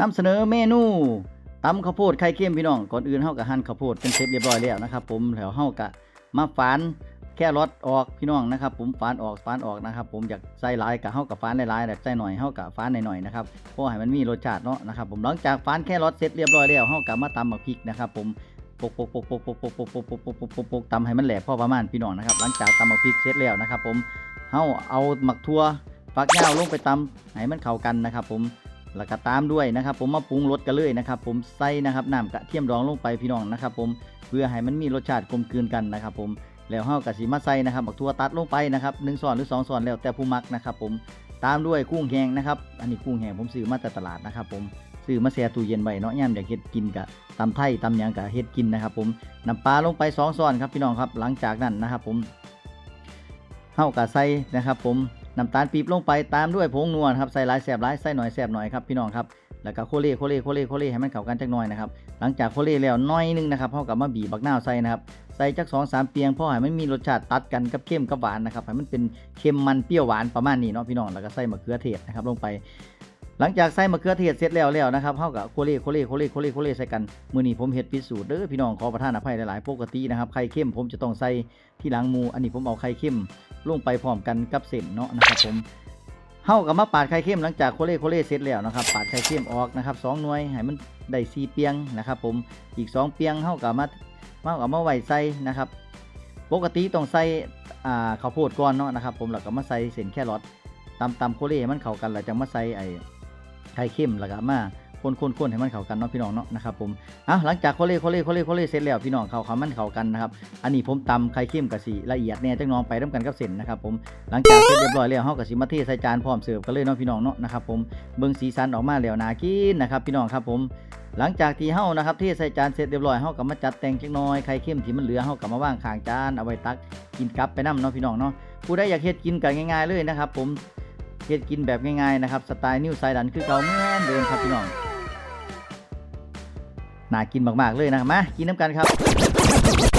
นำเสนอเมนูตำข้าวโพดไข่เค็มพี่น้อง ก่อนอื่นเฮาก็หั่นข้าวโพดเป็นเสร็จเรียบร้อยแล้วนะครับ ผมแล้วเฮาก็มาฝานแค่รสออกพี่น้องนะครับ ผมฝานออกฝานออกนะครับ ผมอยากใส่หลายก็เฮาก็ฝานหลายๆแต่ใส่หน่อยเฮาก็ฝานหน่อยๆนะครับเพราะให้มันมีรสชาติเนาะนะครับ ผมหลังจากฝานแค่รสเสร็จเรียบร้อยแล้วเฮาก็มาตำบักพริกนะครับ ผมปกปกปกปกปกปกปกปกปกปกปกปกปกตำให้มันแหลกพอประมาณพี่น้องนะครับ หลังจากตำบักพริกเสร็จแล้วนะครับ ผมเฮาเอาหมักทั่วฟักยาวลงไปตำให้มันเข้ากันนะครับ ผม แล้วก็ตามด้วยนะครับ ผมมาปรุงรสกันเลยนะครับ ผมใส่นะครับน้ำกระเทียมดองลงไปพี่น้องนะครับ ผมเพื่อให้มันมีรสชาติกลมกลืนกันนะครับ ผมแล้วเฮากะสิมาใส่นะครับบักทั่วตัดลงไปนะครับหนึ่งช้อนหรือสองช้อนแล้วแต่ผู้มักนะครับ ผมตามด้วยกุ้งแห้งนะครับ อันนี้กุ้งแห้งผมซื้อมาแต่ตลาดนะครับ ผมซื้อมาแช่ตู้เย็นไว้เนาะย่ามอยากเฮ็ดกินกะตำไทยตำหยังกะเฮ็ดกินนะครับ ผมน้ำปลาลงไปสองช้อนครับพี่น้องครับ หลังจากนั้นนะครับ ผมเฮากะใส่นะครับ ผม น้ำตาลปี๊บลงไปตามด้วยผงนัวนครับใส่หลายแสบหลายใส่หน่อยแสบหน่อยครับพี่น้องครับแล้วก็โคเล่โคเล่โคเล่โคเล่ให้มันเข้ากันจักหน่อยนะครับหลังจากโคเล่แล้วน้อยนึงนะครับเฮากับมาบีบบักนาวใส่นะครับใส่จักสองสามเปียงพอให้มันมีรสชาติตัดกันกับเค็มกับหวานนะครับให้มันเป็นเค็มมันเปรี้ยวหวานประมาณนี้เนาะพี่น้องแล้วก็ใส่มะเขือเทศนะครับลงไป หลังจากใส่มะเขือเทศเสร็จแล้วแล้วนะครับเฮากับโคเล่โคเล่โคเล่โคเล่โคเล่ใส่กันมื้อนี้ผมเฮ็ดพิสูจน์เด้อพี่น้องขอประทานอภัยหลายๆปกตินะครับไข่เค็มผมจะต้องใส่ที่หลังหมูอันนี้ผมเอาไข่เค็มลงไปพร้อมกันกับเส้นเนาะนะครับผมเฮากับมาปาดไข่เค็มหลังจากโคเล่โคเล่เสร็จแล้วนะครับปาดไข่เค็มออกนะครับสองหน่วยให้มันได้สี่เปียงนะครับผมอีกสองเปียงเฮากับมาเฮากับมาไว้ใส่นะครับปกติต้องใส่อ่าข้าวโพดก่อนเนาะนะครับผมแล้วก็มาใส่เส้นแครอทตำตำโคเล่ให้มันเข้ากันแล้วจังมาใส่ไอ้ ไข่เค็มแล้วก็มาคนคนคนให้มันเข้ากันเนาะพี่น้องเนาะนะครับผมอะหลังจากโคเล่โคเล่โคเล่โคเล่เสร็จแล้วพี่น้องเขาเขามันเข้ากันนะครับอันนี้ผมตำไข่เค็มกับสีละเอียดเนี่ยจังน้องไปน้ำกันกับเส้นนะครับผมหลังจากเสร็จเรียบร้อยแล้วเฮากับสิมาเทใส่จานพร้อมเสิร์ฟกันเลยเนาะพี่น้องเนาะนะครับผมเบิ่งสีสันออกมาแล้วน่ากินนะครับพี่น้องครับผมหลังจากที่เฮานะครับเทใส่จานเสร็จเรียบร้อยเฮากับมาจัดแต่งจักน้อยไข่เค็มที่มันเหลือเฮากับมาวางข้างจานเอาไว้ตักกินกับไปน้ำเนาะพี่น้องเนาะผู้ใดอยากเฮ็ดกินกันง่ายๆเลยนะครับผม เฮ็ดกินแบบง่ายๆนะครับสไตล์นิวไซดันคือเก่าเหมือนเดิมครับพี่น้องน่ากินมากๆเลยนะครับมากินน้ำกันครับ